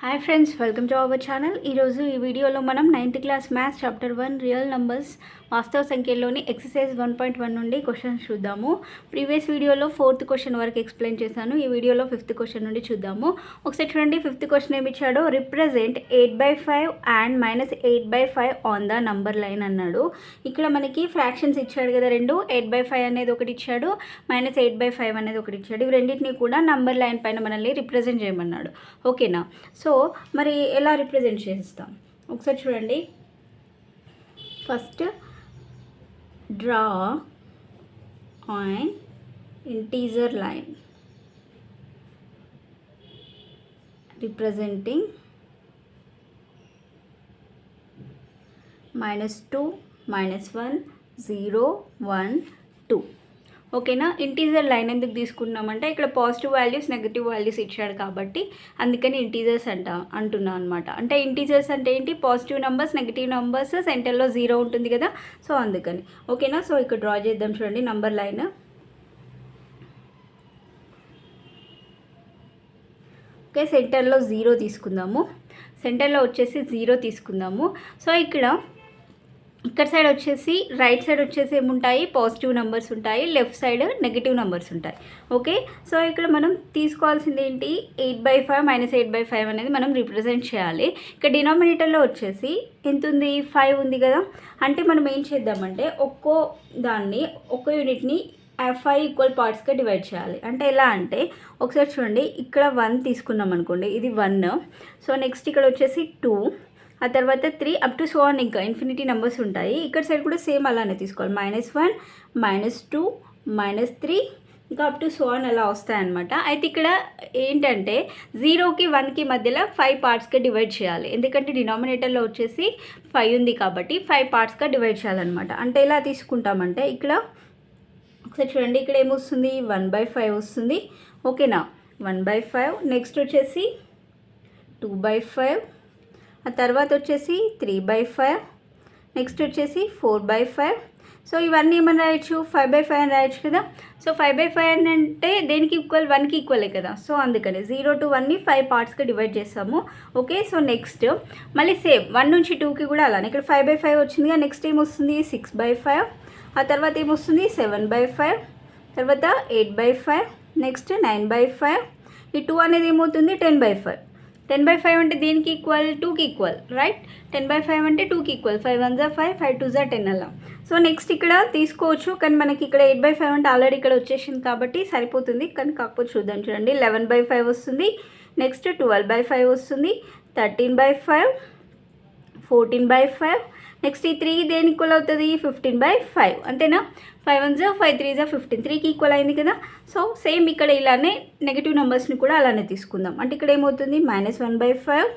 Hi friends welcome to our channel ఈరోజు ఈ వీడియోలో మనం ninth class maths chapter one real numbers వాస్తవ సంఖ్యలోని ఎక్సర్సైజ్ వన్ పాయింట్ వన్ నుండి క్వశ్చన్స్ చూద్దాము. ప్రీవియస్ వీడియోలో ఫోర్త్ క్వశ్చన్ వరకు ఎక్స్ప్లెయిన్ చేశాను. ఈ వీడియోలో ఫిఫ్త్ క్వశ్చన్ నుండి చూద్దాము. ఒకసారి చూడండి ఫిఫ్త్ క్వశ్చన్ ఏమి ఇచ్చాడో? Represent eight by five and minus eight by five on the number line అన్నాడు. ఇక్కడ మనకి ఫ్రాక్షన్స్ ఇచ్చాడు కదా రెండు. ఎయిట్ బై ఫైవ్ అనేది ఒకటి ఇచ్చాడు. మైనస్ ఎయిట్ బై ఫైవ్ అనేది ఒకటి ఇచ్చాడు. ఇవి రెండింటిని కూడా నంబర్ లైన్ పైన మనల్ని రిప్రజెంట్ చేయమన్నాడు. ఓకేనా? సో మరి ఎలా రిప్రజెంట్ చేస్తాం? ఒకసారి చూడండి. First draw an integer line representing minus 2 minus 1 0 1 2 ఓకేనా? ఇంటీజర్ లైన్ ఎందుకు తీసుకున్నామంటే ఇక్కడ పాజిటివ్ వాల్యూస్ నెగిటివ్ వాల్యూస్ ఇచ్చాడు కాబట్టి అందుకని ఇంటీజర్స్ అంట అంటున్నాను అనమాట అంటే ఇంటీజర్స్ అంటే ఏంటి? పాజిటివ్ నెంబర్స్ నెగిటివ్ నెంబర్స్ సెంటర్లో జీరో ఉంటుంది కదా? సో అందుకని. ఓకేనా? సో ఇక్కడ డ్రా చేద్దాం చూడండి నంబర్ లైన్. ఓకే సెంటర్లో జీరో తీసుకుందాము. సెంటర్లో వచ్చేసి జీరో తీసుకుందాము. సో ఇక్కడ ఇక్కడ సైడ్ వచ్చేసి రైట్ సైడ్ వచ్చేసి ఏముంటాయి? పాజిటివ్ నెంబర్స్ ఉంటాయి. లెఫ్ట్ సైడ్ నెగిటివ్ నెంబర్స్ ఉంటాయి. ఓకే సో ఇక్కడ మనం తీసుకోవాల్సింది ఏంటి? Eight by five minus eight by five అనేది మనం రిప్రజెంట్ చేయాలి. ఇక్కడ డినామినేటర్లో వచ్చేసి ఎంత ఉంది? ఫైవ్ ఉంది కదా? అంటే మనం ఏం చేద్దామంటే ఒక్కో దాన్ని ఒక్కో యూనిట్ని ఫైవ్ ఈక్వల్ పార్ట్స్గా డివైడ్ చేయాలి. అంటే ఎలా అంటే ఒకసారి చూడండి. ఇక్కడ వన్ తీసుకున్నాం అనుకోండి. ఇది వన్ సో నెక్స్ట్ ఇక్కడ వచ్చేసి టూ ఆ తర్వాత three up to so on ఇంకా ఇన్ఫినిటీ నెంబర్స్ ఉంటాయి. ఇక్కడ సైడ్ కూడా సేమ్ అలానే తీసుకోవాలి. Minus one minus two minus three ఇంకా అప్ టు సో అని అలా వస్తాయన్నమాట. అయితే ఇక్కడ ఏంటంటే జీరోకి వన్కి మధ్యలో ఫైవ్ పార్ట్స్గా డివైడ్ చేయాలి. ఎందుకంటే డినామినేటర్లో వచ్చేసి ఫైవ్ ఉంది కాబట్టి ఫైవ్ పార్ట్స్గా డివైడ్ చేయాలన్నమాట. అంటే ఎలా తీసుకుంటామంటే ఇక్కడ ఒకసారి చూడండి ఇక్కడ ఏమొస్తుంది? వన్ బై ఫైవ్ వస్తుంది. ఓకేనా వన్ బై ఫైవ్ నెక్స్ట్ వచ్చేసి టూ బై ఫైవ్ ఆ తర్వాత వచ్చేసి త్రీ బై ఫైవ్ నెక్స్ట్ వచ్చేసి ఫోర్ బై ఫైవ్ సో ఇవన్నీ ఏమని రాయొచ్చు? ఫైవ్ బై ఫైవ్ అని రాయొచ్చు కదా? సో ఫైవ్ బై ఫైవ్ అని అంటే దేనికి ఈక్వల్ వన్కి ఈక్వలే కదా? సో అందుకని జీరో టు వన్ని ఫైవ్ పార్ట్స్గా డివైడ్ చేస్తాము. ఓకే సో నెక్స్ట్ మళ్ళీ సేమ్ వన్ నుంచి టూకి కూడా అలానే. ఇక్కడ ఫైవ్ బై ఫైవ్ వచ్చిందిగా నెక్స్ట్ ఏం వస్తుంది సిక్స్ బై ఫైవ్ ఆ తర్వాత ఏమొస్తుంది? సెవెన్ బై ఫైవ్ తర్వాత eight by five next nine by five ఈ టూ అనేది ఏమవుతుంది? Ten by five ten by five అంటే దీనికి ఈక్వల్ టూకి equal right ten by five అంటే టూకి ఈక్వల్ ఫైవ్ వన్ జా ఫైవ్ ఫైవ్ టూ జా టెన్ అలా. సో నెక్స్ట్ ఇక్కడ తీసుకోవచ్చు కానీ మనకి ఇక్కడ ఎయిట్ బై ఫైవ్ అంటే ఆల్రెడీ ఇక్కడ వచ్చేసింది కాబట్టి సరిపోతుంది. కానీ కాకపోతే చూద్దాం చూడండి. లెవెన్ బై ఫైవ్ వస్తుంది. నెక్స్ట్ ట్వెల్వ్ బై ఫైవ్ వస్తుంది. Thirteen by five fourteen by five next ఈ త్రీ దేనికి ఈక్వల్ అవుతుంది? ఫిఫ్టీన్ బై ఫైవ్ అంతేనా? ఫైవ్ వన్ జా ఫైవ్ త్రీ జా ఫిఫ్టీన్ త్రీకి ఈక్వల్ అయింది కదా? సో సేమ్ ఇక్కడ ఇలానే నెగిటివ్ నెంబర్స్ని కూడా అలానే తీసుకుందాం. అంటే ఇక్కడ ఏమవుతుంది? Minus one by five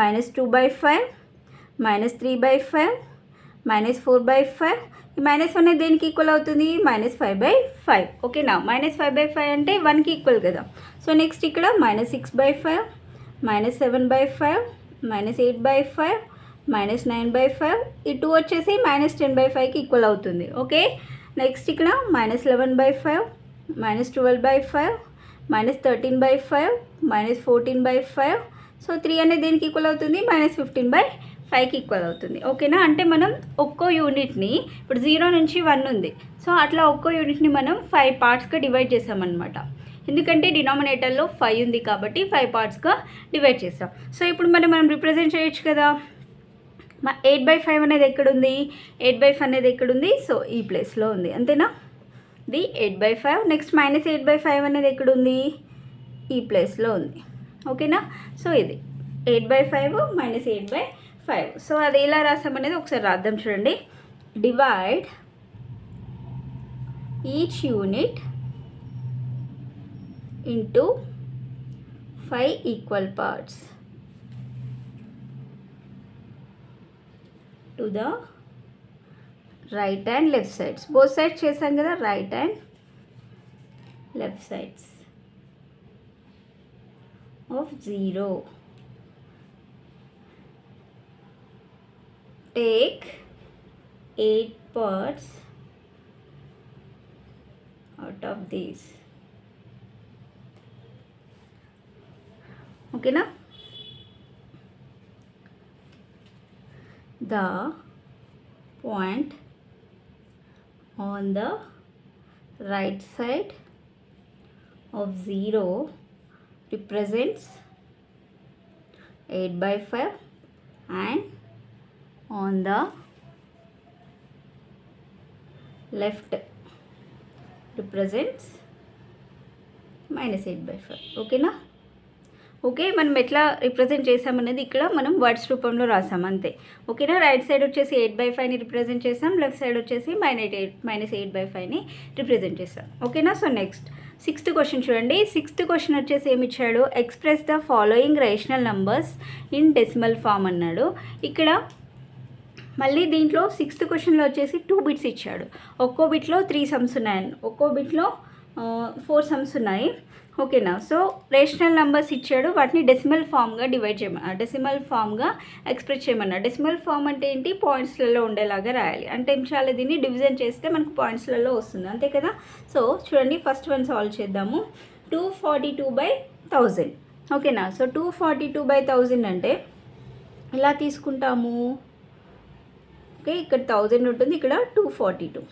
minus two by five minus three by five minus four by five ఈ మైనస్ వన్ అనేది దేనికి ఈక్వల్ అవుతుంది? మైనస్ ఫైవ్ బై ఫైవ్ ఓకేనా మైనస్ ఫైవ్ బై ఫైవ్ అంటే వన్కి ఈక్వల్ కదా? సో నెక్స్ట్ ఇక్కడ minus six by five minus seven by five minus eight by five minus nine by five ఈ టూ వచ్చేసి మైనస్ టెన్ బై ఫైవ్కి equal అవుతుంది. Okay next ఇక్కడ minus eleven by five minus twelve by five minus thirteen by five minus fourteen by five so three అనేది దేనికి equal అవుతుంది? Minus fifteen by ఫైవ్కి equal అవుతుంది. ఓకేనా అంటే మనం ఒక్కో యూనిట్ని ఇప్పుడు జీరో నుంచి వన్ ఉంది. సో అట్లా ఒక్కో యూనిట్ని మనం ఫైవ్ పార్ట్స్గా డివైడ్ చేసామన్నమాట. ఎందుకంటే డినామినేటర్లో ఫైవ్ ఉంది కాబట్టి ఫైవ్ పార్ట్స్గా డివైడ్ చేస్తాం సో ఇప్పుడు మనం మనం రిప్రజెంట్ చేయొచ్చు కదా? మా ఎయిట్ బై ఫైవ్ అనేది ఎక్కడుంది? ఎయిట్ బై ఫైవ్ అనేది ఎక్కడుంది? సో ఈ ప్లేస్లో ఉంది. అంతేనా? The eight by five next minus eight by five అనేది ఎక్కడుంది? ఈ ప్లేస్లో ఉంది. ఓకేనా? సో ఇది eight by five minus eight by five. So అది ఎలా రాసామనేది ఒకసారి రాద్దాం చూడండి. Divide each unit into five equal parts. To the right and left sides both sides చేసాం కదా right and left sides of zero take eight parts out of these ఓకేనా the point on the right side of 0 represents 8 by 5 and on the left represents minus 8 by 5 okay now okay మనం ఎట్లా represent చేసామనేది ఇక్కడ మనం words రూపంలో రాసాం అంతే. ఓకేనా? Right side వచ్చేసి ఎయిట్ బై ఫైవ్ని రిప్రజెంట్ చేసాం లెఫ్ట్ సైడ్ వచ్చేసి minus eight minus eight by ఫైవ్ని represent చేసాం ఓకేనా? సో నెక్స్ట్ సిక్స్త్ క్వశ్చన్ చూడండి. సిక్స్త్ క్వశ్చన్ వచ్చేసి ఏమి ఇచ్చాడు? Express the following rational numbers in decimal form అన్నాడు. ఇక్కడ మళ్ళీ దీంట్లో సిక్స్త్ క్వశ్చన్లో వచ్చేసి టూ బిట్స్ ఇచ్చాడు. ఒక్కో బిట్లో త్రీ సమ్స్ ఉన్నాయి ఒక్కో బిట్లో ఫోర్ సమ్స్ ఉన్నాయి. ఓకేనా సో రేషనల్ నెంబర్స్ ఇచ్చాడు. వాటిని డెసిమల్ ఫామ్గా డివైడ్ చేయమన్నా డెసిమల్ ఫామ్గా ఎక్స్ప్రెస్ చేయమన్నా డెసిమల్ ఫామ్ అంటే ఏంటి? పాయింట్స్లలో ఉండేలాగా రాయాలి. అంటే ఏం చేయాలి? దీన్ని డివిజన్ చేస్తే మనకు పాయింట్స్లలో వస్తుంది. అంతే కదా? సో చూడండి ఫస్ట్ వన్ సాల్వ్ చేద్దాము. Two forty two by thousand ఓకేనా so two forty two by thousand అంటే ఎలా తీసుకుంటాము? ఓకే ఇక్కడ థౌజండ్ ఉంటుంది. ఇక్కడ టూ ఫార్టీ టూ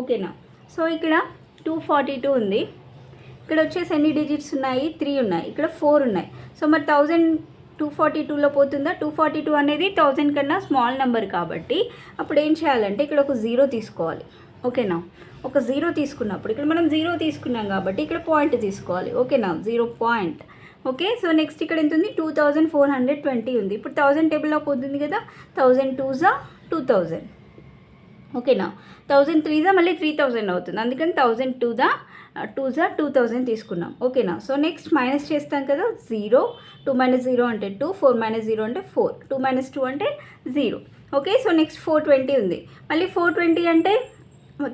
ఓకేనా సో ఇక్కడ టూ ఫార్టీ టూ ఉంది. ఇక్కడ వచ్చేసి ఎన్ని డిజిట్స్ ఉన్నాయి? త్రీ ఉన్నాయి. ఇక్కడ ఫోర్ ఉన్నాయి. సో మరి థౌజండ్ టూ ఫార్టీ టూలో పోతుందా? టూ ఫార్టీ టూ అనేది థౌజండ్ కన్నా స్మాల్ నెంబర్ కాబట్టి అప్పుడు ఏం చేయాలంటే ఇక్కడ ఒక జీరో తీసుకోవాలి. ఓకేనా ఒక జీరో తీసుకున్నప్పుడు ఇక్కడ మనం జీరో తీసుకున్నాం కాబట్టి ఇక్కడ పాయింట్ తీసుకోవాలి. ఓకేనా zero point okay so next ఇక్కడ ఎంత ఉంది? Two thousand four hundred twenty ఉంది. ఇప్పుడు థౌజండ్ టేబుల్లో పోతుంది కదా? థౌజండ్ టూజా టూ థౌజండ్ ఓకేనా థౌజండ్ త్రీజా మళ్ళీ త్రీ థౌజండ్ అవుతుంది. అందుకని థౌజండ్ టూ దా టూ జా టూ థౌజండ్ తీసుకున్నాం. ఓకేనా? సో నెక్స్ట్ మైనస్ చేస్తాం కదా జీరో టూ మైనస్ జీరో అంటే టూ ఫోర్ మైనస్ జీరో అంటే ఫోర్ టూ మైనస్ టూ అంటే zero okay? So next four twenty ఉంది. మళ్ళీ ఫోర్ ట్వంటీ అంటే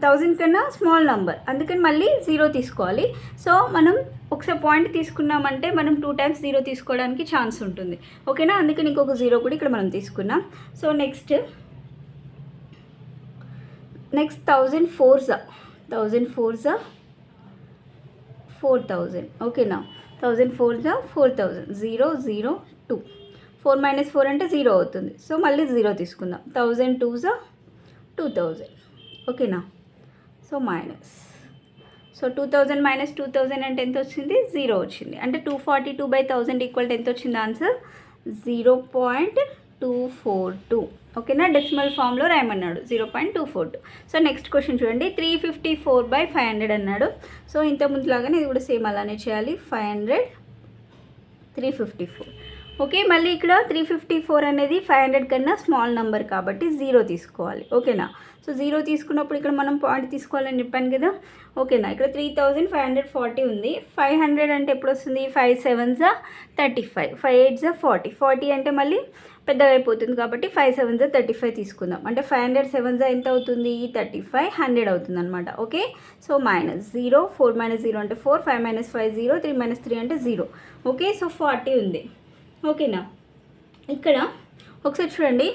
థౌజండ్ కన్నా స్మాల్ నంబర్ అందుకని మళ్ళీ జీరో తీసుకోవాలి. సో మనం ఒకసారి పాయింట్ తీసుకున్నామంటే మనం టూ టైమ్స్ జీరో తీసుకోవడానికి ఛాన్స్ ఉంటుంది. ఓకేనా? అందుకని ఇంకొక జీరో కూడా ఇక్కడ మనం తీసుకున్నాం. సో నెక్స్ట్ నెక్స్ట్ థౌజండ్ ఫోర్జా థౌజండ్ ఫోర్జా ఫోర్ థౌజండ్. ఓకేనా thousand ఫోర్జా four thousand. Zero zero two. Four minus four అంటే జీరో అవుతుంది. సో మళ్ళీ జీరో తీసుకుందాం. థౌజండ్ టూజా టూ థౌజండ్. ఓకేనా so minus so two thousand minus two thousand అంటే ఎంత వచ్చింది? జీరో వచ్చింది. అంటే two forty two by thousand equal ఎంత వచ్చింది? Answer zero point two four two ఓకేనా? డెసిమల్ ఫామ్లో రాయమన్నాడు. Zero point two four two so next question చూడండి. Three fifty four by five hundred అన్నాడు. సో ఇంత ముందులాగానే ఇది కూడా సేమ్ అలానే చేయాలి. Five hundred three fifty four okay మళ్ళీ ఇక్కడ త్రీ ఫిఫ్టీ ఫోర్ అనేది ఫైవ్ హండ్రెడ్ కన్నా స్మాల్ నెంబర్ కాబట్టి జీరో తీసుకోవాలి. ఓకేనా? సో జీరో తీసుకున్నప్పుడు ఇక్కడ మనం పాయింట్ తీసుకోవాలని చెప్పాను కదా? ఓకేనా? ఇక్కడ three thousand five hundred forty ఉంది. ఫైవ్ హండ్రెడ్ అంటే ఎప్పుడు వస్తుంది? ఫైవ్ సెవెన్సా థర్టీ ఫైవ్ ఫైవ్ ఎయిట్జా ఫార్టీ ఫార్టీ అంటే మళ్ళీ పెద్దగా అయిపోతుంది కాబట్టి ఫైవ్ సెవెన్జా థర్టీ ఫైవ్ తీసుకుందాం. అంటే ఫైవ్ హండ్రెడ్ సెవెన్జా ఎంత అవుతుంది? థర్టీ ఫైవ్ హండ్రెడ్ అవుతుంది అనమాట okay? So minus zero four minus zero అంటే four five minus five zero three minus three అంటే జీరో ఓకే? సో ఫార్టీ ఉంది. ఓకేనా? ఇక్కడ ఒకసారి చూడండి.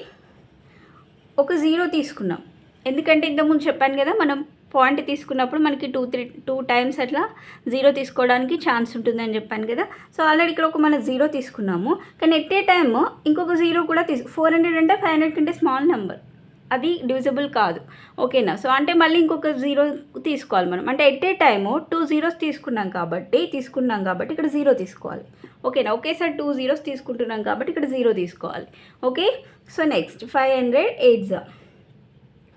ఒక జీరో తీసుకున్నాం. ఎందుకంటే ఇంతకుముందు చెప్పాను కదా మనం పాయింట్ తీసుకున్నప్పుడు మనకి టూ త్రీ టూ టైమ్స్ అట్లా జీరో తీసుకోవడానికి ఛాన్స్ ఉంటుందని చెప్పాను కదా. సో ఆల్రెడీ ఇక్కడ ఒక మనం జీరో తీసుకున్నాము. కానీ ఎట్ ఏ టైమ్ ఇంకొక జీరో కూడా తీసుకు ఫోర్ హండ్రెడ్ అంటే ఫైవ్ హండ్రెడ్ కంటే స్మాల్ నెంబర్. అది డివిజిబుల్ కాదు. ఓకేనా సో అంటే మళ్ళీ ఇంకొక జీరో తీసుకోవాలి మనం. అంటే at a time two zeros తీసుకున్నాం కాబట్టి తీసుకున్నాం కాబట్టి ఇక్కడ జీరో తీసుకోవాలి. ఓకేనా ఒకేసారి టూ జీరోస్ తీసుకుంటున్నాం కాబట్టి ఇక్కడ జీరో తీసుకోవాలి. Okay so next five hundred eights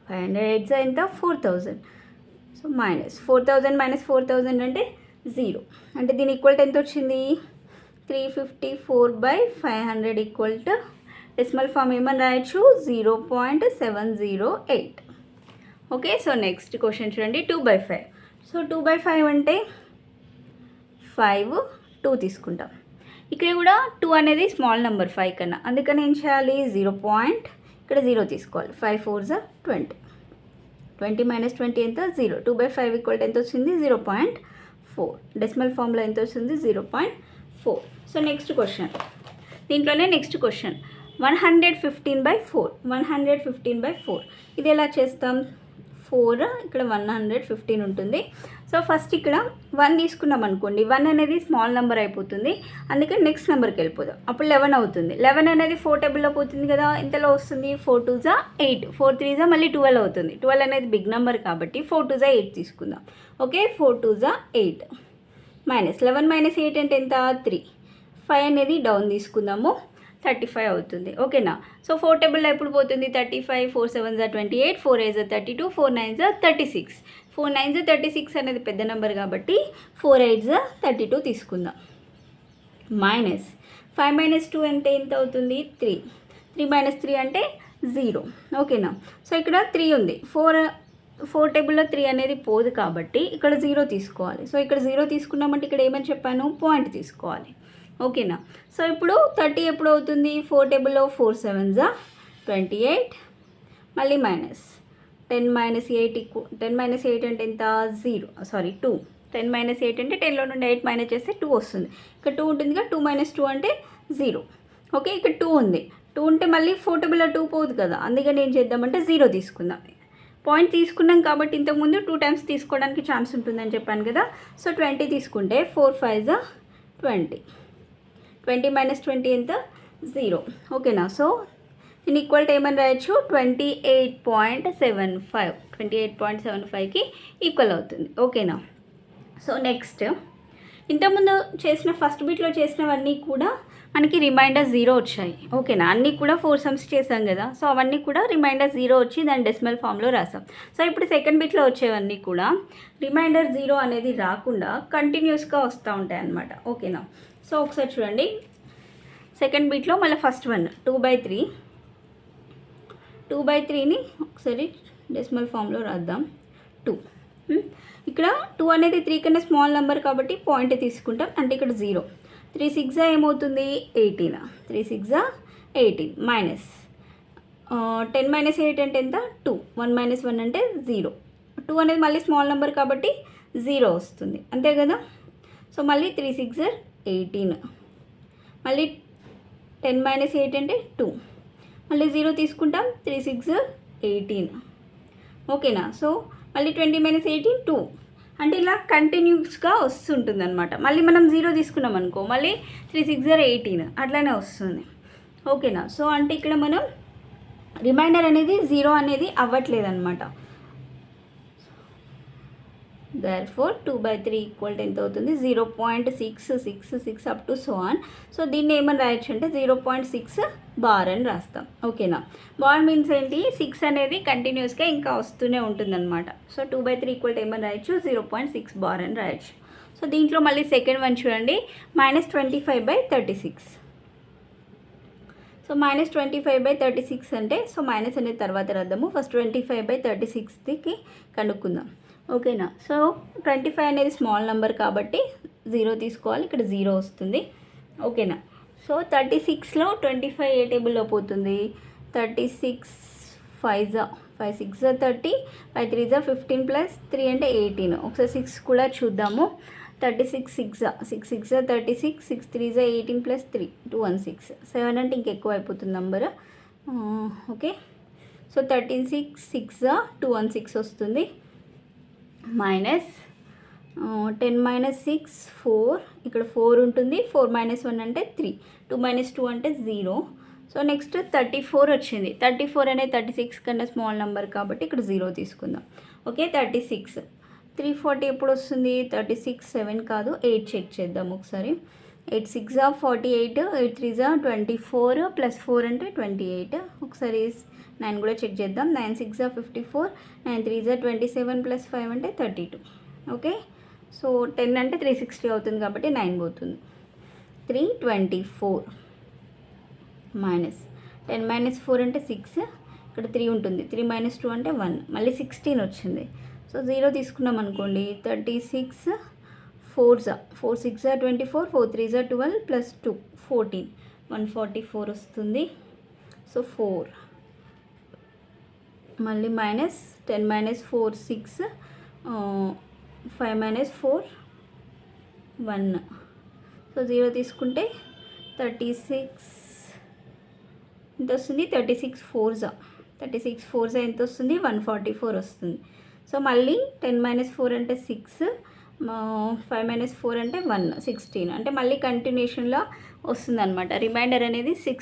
five hundred eights ఎంత? Four thousand so minus four thousand minus four thousand అంటే జీరో అంటే దీని ఈక్వల్ ఎంత వచ్చింది? Three fifty four by five hundred equal to decimal form ఏమని రాయొచ్చు zero point seven zero eight okay so next question చూడండి two by five so two by five అంటే five two తీసుకుంటాం. ఇక్కడ కూడా టూ అనేది స్మాల్ నెంబర్ ఫైవ్ కన్నా. అందుకని ఏం చేయాలి? జీరో పాయింట్ ఇక్కడ జీరో తీసుకోవాలి. ఫైవ్ ఫోర్ జా ట్వంటీ ట్వంటీ మైనస్ ట్వంటీ ఎంత? Zero two by five equal ఎంత వచ్చింది? జీరో పాయింట్ ఫోర్ డెసిమల్ ఫామ్లో ఎంత వచ్చింది? Zero point four so next question దీంట్లోనే next question one hundred fifteen by four. One hundred fifteen by four. ఇది ఎలా చేస్తాం? ఫోర్ ఇక్కడ వన్ హండ్రెడ్ ఫిఫ్టీన్ ఉంటుంది. సో ఫస్ట్ ఇక్కడ వన్ తీసుకున్నాం అనుకోండి. వన్ అనేది స్మాల్ నెంబర్ అయిపోతుంది. అందుకే నెక్స్ట్ నెంబర్కి వెళ్ళిపోదాం. అప్పుడు లెవెన్ అవుతుంది. లెవెన్ అనేది ఫోర్ టేబుల్లో పోతుంది కదా. ఎంతలో వస్తుంది? ఫోర్ టూ జా ఎయిట్. ఫోర్ త్రీ జా మళ్ళీ ట్వెల్వ్ అవుతుంది. ట్వెల్వ్ అనేది బిగ్ నెంబర్ కాబట్టి ఫోర్ టూ జా ఎయిట్ తీసుకుందాం. ఓకే? ఫోర్ టూ జా eight. Minus eleven minus eight అంటే ఎంత? త్రీ. ఫైవ్ అనేది డౌన్ తీసుకుందాము. థర్టీ ఫైవ్ అవుతుంది. ఓకేనా? సో ఫోర్ టేబుల్లో ఎప్పుడు పోతుంది? థర్టీ ఫైవ్ ఫోర్ సెవెన్ జా ట్వంటీ ఎయిట్ ఫోర్ ఎయిట్ జా థర్టీ టూ ఫోర్ నైన్ జా థర్టీ సిక్స్ ఫోర్ నైన్ జా థర్టీ సిక్స్ అనేది పెద్ద నెంబర్ కాబట్టి ఫోర్ ఎయిట్ జా థర్టీ టూ తీసుకుందాం. మైనస్ ఫైవ్ మైనస్ టూ అంటే ఎంత అవుతుంది? త్రీ త్రీ మైనస్ త్రీ అంటే జీరో ఓకేనా? సో ఇక్కడ త్రీ ఉంది. ఫోర్ ఫోర్ టేబుల్లో త్రీ అనేది పోదు కాబట్టి ఇక్కడ జీరో తీసుకోవాలి. సో ఇక్కడ జీరో తీసుకున్నామంటే ఇక్కడ ఏమని చెప్పాను? పాయింట్ తీసుకోవాలి. ఓకేనా? సో ఇప్పుడు థర్టీ ఎప్పుడు అవుతుంది? ఫోర్ టేబుల్లో ఫోర్ సెవెన్ జా ట్వంటీ ఎయిట్. మళ్ళీ minus. Ten minus eight equal ten minus eight అంటే ఎంత? Zero. Sorry two. Ten minus eight అంటే టెన్లో నుండి ఎయిట్ మైనస్ చేస్తే టూ వస్తుంది. ఇక్కడ టూ ఉంటుంది కదా టూ మైనస్ టూ అంటే జీరో. ఓకే ఇక్కడ టూ ఉంది. టూ ఉంటే మళ్ళీ ఫోర్ టేబుల్లో టూ పోదు కదా. అందుకని ఏం చేద్దామంటే జీరో తీసుకుందాం. పాయింట్ తీసుకున్నాం కాబట్టి ఇంతకుముందు టూ టైమ్స్ తీసుకోవడానికి ఛాన్స్ ఉంటుందని చెప్పాను కదా. సో ట్వంటీ తీసుకుంటే ఫోర్ ఫైవ్ జా ట్వంటీ. ట్వంటీ మైనస్ ట్వంటీ ఎంత? జీరో ఓకేనా సో దీని ఈక్వల్ టు ఏమని రాయొచ్చు twenty eight point seven five twenty eight point seven ఫైవ్కి ఈక్వల్ అవుతుంది ఓకేనా సో నెక్స్ట్ ఇంతకుముందు చేసిన ఫస్ట్ బిట్లో చేసినవన్నీ కూడా మనకి రిమైండర్ జీరో వచ్చాయి. ఓకేనా అన్నీ కూడా ఫోర్ సమ్స్ చేసాం కదా సో అవన్నీ కూడా రిమైండర్ జీరో వచ్చి దాని డెసిమల్ ఫామ్లో రాసాం సో ఇప్పుడు సెకండ్ బిట్లో వచ్చేవన్నీ కూడా రిమైండర్ జీరో అనేది రాకుండా కంటిన్యూస్గా వస్తూ ఉంటాయి అన్నమాట ఓకేనా సో ఒకసారి చూడండి. సెకండ్ బీట్లో మళ్ళీ first one two by three two by త్రీని ఒకసారి డెసిమల్ ఫామ్లో రాద్దాం. Two hmm? ఇక్కడ టూ అనేది త్రీ కన్నా స్మాల్ నెంబర్ కాబట్టి పాయింట్ తీసుకుంటాం. అంటే ఇక్కడ జీరో త్రీ సిక్స్ ఏమవుతుంది? Eighteen three six eighteen minus ten minus eight అంటే ఎంత? టూ వన్ మైనస్ వన్ అంటే జీరో టూ అనేది మళ్ళీ స్మాల్ నెంబర్ కాబట్టి జీరో వస్తుంది. అంతే కదా? సో మళ్ళీ త్రీ సిక్స్ ఎయిటీన్. మళ్ళీ టెన్ మైనస్ ఎయిట్ అంటే టూ. మళ్ళీ జీరో తీసుకుంటాం త్రీ సిక్స్ ఎయిటీన్. ఓకేనా? సో మళ్ళీ ట్వంటీ మైనస్ ఎయిటీన్ టూ. అంటే ఇలా కంటిన్యూస్గా వస్తుంటుంది అనమాట మళ్ళీ మనం జీరో తీసుకున్నాం అనుకో మళ్ళీ త్రీ సిక్స్ జీరో ఎయిటీన్. అట్లానే వస్తుంది. ఓకేనా? సో అంటే ఇక్కడ మనం రిమైండర్ అనేది జీరో అనేది అవ్వట్లేదు అనమాట there four two by three equal tenth అవుతుంది? Zero point six six six up to so on so దీన్ని ఏమని రాయొచ్చు అంటే జీరో పాయింట్ సిక్స్ బార్ అని రాస్తాం. ఓకేనా బార్ మీన్స్ ఏంటి? సిక్స్ అనేది కంటిన్యూస్గా ఇంకా వస్తూనే ఉంటుందన్నమాట. So two by three equal ఏమని రాయొచ్చు? జీరో పాయింట్ సిక్స్ బార్ అని రాయొచ్చు. సో దీంట్లో మళ్ళీ సెకండ్ వన్ చూడండి. Minus twenty five by thirty six so minus twenty five by thirty six అంటే సో మైనస్ అనేది తర్వాత రాద్దాము. First twenty five by thirty సిక్స్కి కనుక్కుందాం ఓకేనా? సో ట్వంటీ ఫైవ్ అనేది స్మాల్ నెంబర్ కాబట్టి జీరో తీసుకోవాలి. ఇక్కడ జీరో వస్తుంది. ఓకేనా? సో థర్టీ సిక్స్లో ట్వంటీ ఫైవ్ ఏ టేబుల్లో పోతుంది? థర్టీ సిక్స్ ఫైవ్ జా ఫైవ్ సిక్స్ జా థర్టీ ఫైవ్ త్రీ జా ఫిఫ్టీన్ ప్లస్ త్రీ అంటే ఎయిటీన్. ఒకసారి సిక్స్ కూడా చూద్దాము. Thirty six six six six thirty six six three జా eighteen plus three two one six. Seven అంటే ఇంకెక్కువ అయిపోతుంది number okay. So thirteen six six two one six వస్తుంది. Minus ten minus six four. ఇక్కడ four ఉంటుంది. Four minus one అంటే three. Two minus two అంటే zero. So next thirty four వచ్చింది. Thirty four అనేది థర్టీ సిక్స్ కన్నా small number కాబట్టి ఇక్కడ జీరో తీసుకుందాం. Okay thirty six. Three forty ఎప్పుడు వస్తుంది? థర్టీ సిక్స్ సెవెన్ కాదు. ఎయిట్ చెక్ చేద్దాం ఒకసారి. ఎయిట్ సిక్స్ జా ఫార్టీ ఎయిట్. ఎయిట్ త్రీ జా ట్వంటీ ఫోర్. ప్లస్ ఫోర్ అంటే ట్వంటీ ఎయిట్. ఒకసారి నైన్ కూడా చెక్ చేద్దాం. నైన్ సిక్స్ జా ఫిఫ్టీ ఫోర్ నైన్ త్రీ జా ట్వంటీ సెవెన్ ప్లస్ ఫైవ్ అంటే thirty two. Okay? So ten అంటే త్రీ సిక్స్టీ అవుతుంది కాబట్టి నైన్ పోతుంది. Three twenty four minus ten minus four అంటే సిక్స్. ఇక్కడ త్రీ ఉంటుంది. త్రీ మైనస్ టూ అంటే వన్. మళ్ళీ సిక్స్టీన్ వచ్చింది. సో జీరో తీసుకున్నాం అనుకోండి. థర్టీ సిక్స్ ఫోర్ జా ఫోర్ సిక్స్ జా ట్వంటీ ఫోర్ ఫోర్ త్రీ జా twelve plus two fourteen. One forty four వస్తుంది. So four. మళ్ళీ minus ten minus four six five minus four one so zero తీసుకుంటే thirty six ఎంత వస్తుంది? Thirty six ఫోర్జా thirty six ఫోర్జా ఎంత వస్తుంది? వన్ ఫార్టీ ఫోర్ వస్తుంది. సో మళ్ళీ టెన్ మైనస్ ఫోర్ అంటే సిక్స్ ఫైవ్ మైనస్ ఫోర్ అంటే వన్ సిక్స్టీన్ అంటే మళ్ళీ కంటిన్యూషన్లో వస్తుందన్నమాట. రిమైండర్ అనేది సిక్స్